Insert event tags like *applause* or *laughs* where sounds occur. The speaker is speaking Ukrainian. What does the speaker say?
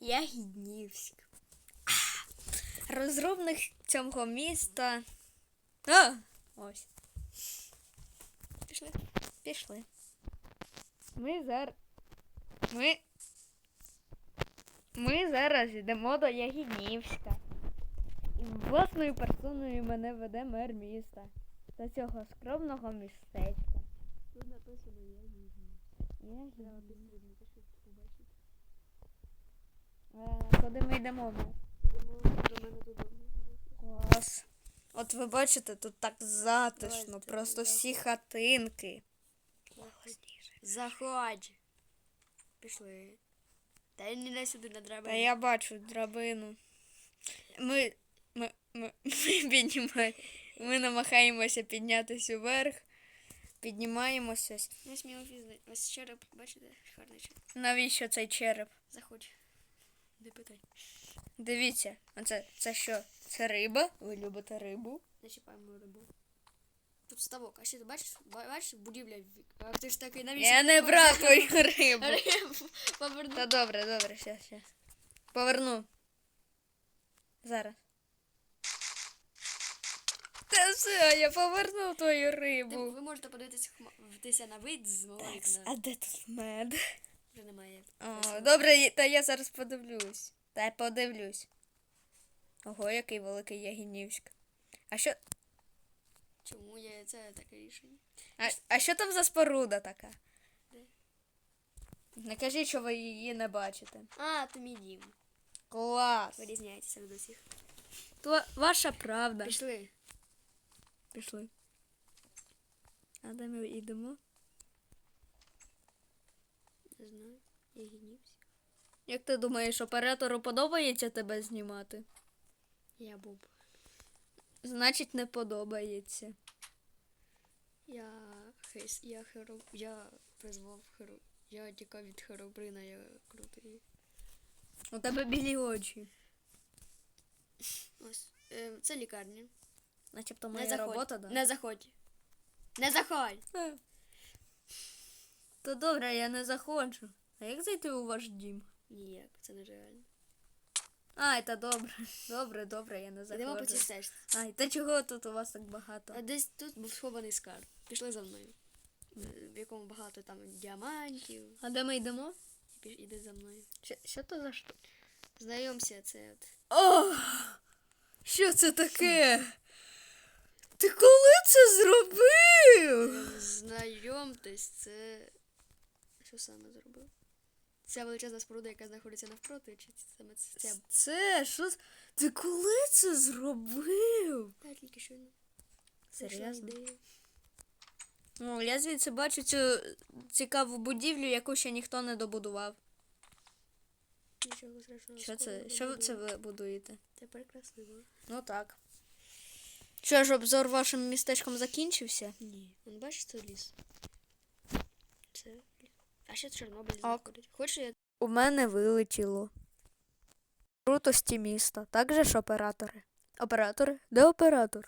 Ягіднівськ. Розробник цього міста. А, ось. Пішли. Пішли. Ми зараз. Ми. Ми зараз йдемо до Ягіднівська. І власною персоною мене веде мер міста. До цього скромного містечка. Тут написано я їду. Треба Ягіднівськ. Куди ми йдемо? До мене додому. Клас. От ви бачите, тут так затишно, просто всі хатинки. Заходь. Пішли. Та не сюди на драбину. Та я бачу драбину. Ми, ми, ми, *laughs* ми піднімаємо. Ми намагаємося піднятися вверх. Піднімаємося. Ось мій офіс. Ось череп, бачите? Гарний череп. Навіщо цей череп? Заходь. Не питай. Дивіться, оце це що? Це риба? Ви любите рибу? Не чіпаємо рибу. Тут ставок. А що ти бачиш? Бачиш, будівля. А ти ж такий навіщо? Я не брав твою *laughs* рибу. Рибу. Поверну. Та добре, добре, щас, щас. Поверну. Зараз. Та все, я повернув твою рибу. Ви можете подивитися на вид з вікна. а де тут мед? О, добре, та я зараз подивлюсь. Та я подивлюсь. Ого, який великий Ягінівськ. А що, Чому є це таке рішення? а, а що там за споруда така? Де? Не кажіть, що ви її не бачите. А, то мій дім. Клас. Вирізняється від усіх. То ваша правда. Пішли. Пішли. А де ми йдемо? Не знаю. Я гіднівся. Як ти думаєш, оператору подобається тебе знімати? Я Боб. Значить, не подобається. Я хейс. Я херо. Я призвав херо. Я тікав від херобрина, я крутий. У тебе білі очі. Ось. Е, це лікарня. Начебто Не моя заходь. робота, да? Не заходь. Не заходь. Е. То добре, я не заходжу. А як зайти у ваш дім? Ніяк, це нереально. Ай, та добре. *laughs* Добре, добре, я не Йдемо по цій стежці. Ай, та чого тут у вас так багато? А десь тут був схований скарб. Пішли за мною. Е, В якому багато там діамантів. А де ми йдемо? Піш- Іди за мною. Що, що то за що? Знайомся, це от. О! Що це таке? Ти коли це зробив? Знайомтесь, це. Що саме зробив? Ця величезна споруда, яка знаходиться навпроти, чи саме це. Це що? Ти коли це зробив? Та тільки що. ну, Серйозно? Ну, я звідси бачу цю цікаву будівлю, яку ще ніхто не добудував. Нічого страшного. Що це? Що ви це ви будуєте? Тепер красиво. Ну так. Що ж, обзор вашим містечком закінчився? Ні. Вон бачиш це ліс? Це. А ще Чорнобиль знаходить. Хочеш я У мене вилетіло. Крутості міста. Так же ж оператори. Оператори? Де оператор?